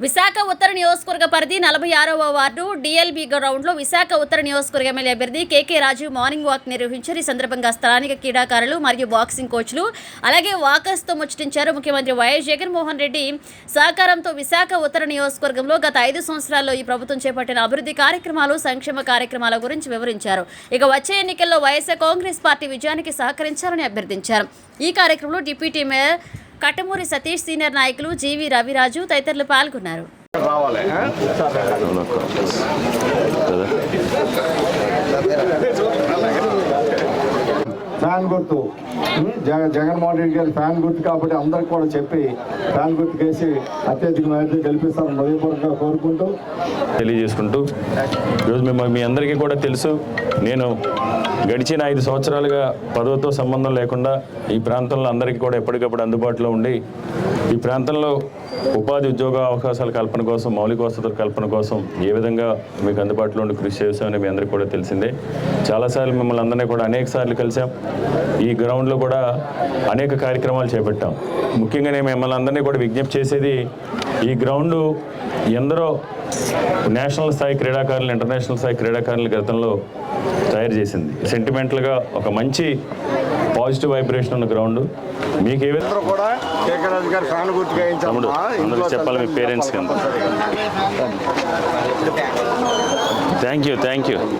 విశాఖ ఉత్తర నియోజకవర్గ పరిధి నలభై ఆరవ వార్డు డిఎల్బి గ్రౌండ్లో విశాఖ ఉత్తర నియోజకవర్గ ఎమ్మెల్యే అభ్యర్థి కేకే రాజు మార్నింగ్ వాక్ నిర్వహించారు. ఈ సందర్భంగా స్థానిక క్రీడాకారులు మరియు బాక్సింగ్ కోచ్లు అలాగే వాకర్స్తో ముచ్చటించారు. ముఖ్యమంత్రి వైఎస్ జగన్మోహన్ రెడ్డి సహకారంతో విశాఖ ఉత్తర నియోజకవర్గంలో గత ఐదు సంవత్సరాల్లో ఈ ప్రభుత్వం చేపట్టిన అభివృద్ధి కార్యక్రమాలు సంక్షేమ కార్యక్రమాల గురించి వివరించారు. ఇక వచ్చే ఎన్నికల్లో వైఎస్ఆర్ కాంగ్రెస్ పార్టీ విజయానికి సహకరించాలని అభ్యర్థించారు. ఈ కార్యక్రమంలో deputy mayor Kattamuri Satish senior నాయకులు జీవి రవిరాజు తదితరులు పాల్గొన్నారు రావాలి? ఫ్యాన్ గుర్తు. జగ జగన్మోహన్ రెడ్డి గారి ఫ్యాన్ గుర్తు కాబట్టి అందరికి కూడా చెప్పి ఫ్యాన్ గుర్తు కేసి అత్యధిక మేరకు గెలిపిస్తారని హృదయపూర్వకంగా కోరుకుంటూ. తెలియజేసుకుంటూ ఈరోజు మేము మీ అందరికీ కూడా తెలుసు నేను గడిచిన ఐదు సంవత్సరాలుగా పదవితో సంబంధం లేకుండా ఈ ప్రాంతంలో అందరికీ కూడా ఎప్పటికప్పుడు అందుబాటులో ఉండి ఈ ప్రాంతంలో ఉపాధి ఉద్యోగ అవకాశాల కల్పన కోసం మౌలిక వసతుల కల్పన కోసం ఏ విధంగా మీకు అందుబాటులో ఉండి కృషి చేశామని మీ అందరికీ కూడా తెలిసిందే. చాలాసార్లు మిమ్మల్ని అందరినీ కూడా అనేక సార్లు కలిసాం ఈ గ్రౌండ్లో కూడా అనేక కార్యక్రమాలు చేపట్టాం. ముఖ్యంగా నేను మిమ్మల్ని అందరినీ కూడా విజ్ఞప్తి చేసేది ఈ గ్రౌండ్ ఎందరో నేషనల్ స్థాయి క్రీడాకారులు ఇంటర్నేషనల్ స్థాయి క్రీడాకారులు గతంలో తయారు చేసింది. సెంటిమెంటల్గా ఒక మంచి పాజిటివ్ వైబ్రేషన్ ఉన్న గ్రౌండ్. మీకు ఏ విధంగా అందరూ కూడా కేకే రాజు గారి తమ్ముడు అందరికి చెప్పాలి మీ పేరెంట్స్కి అంత. Thank you thank you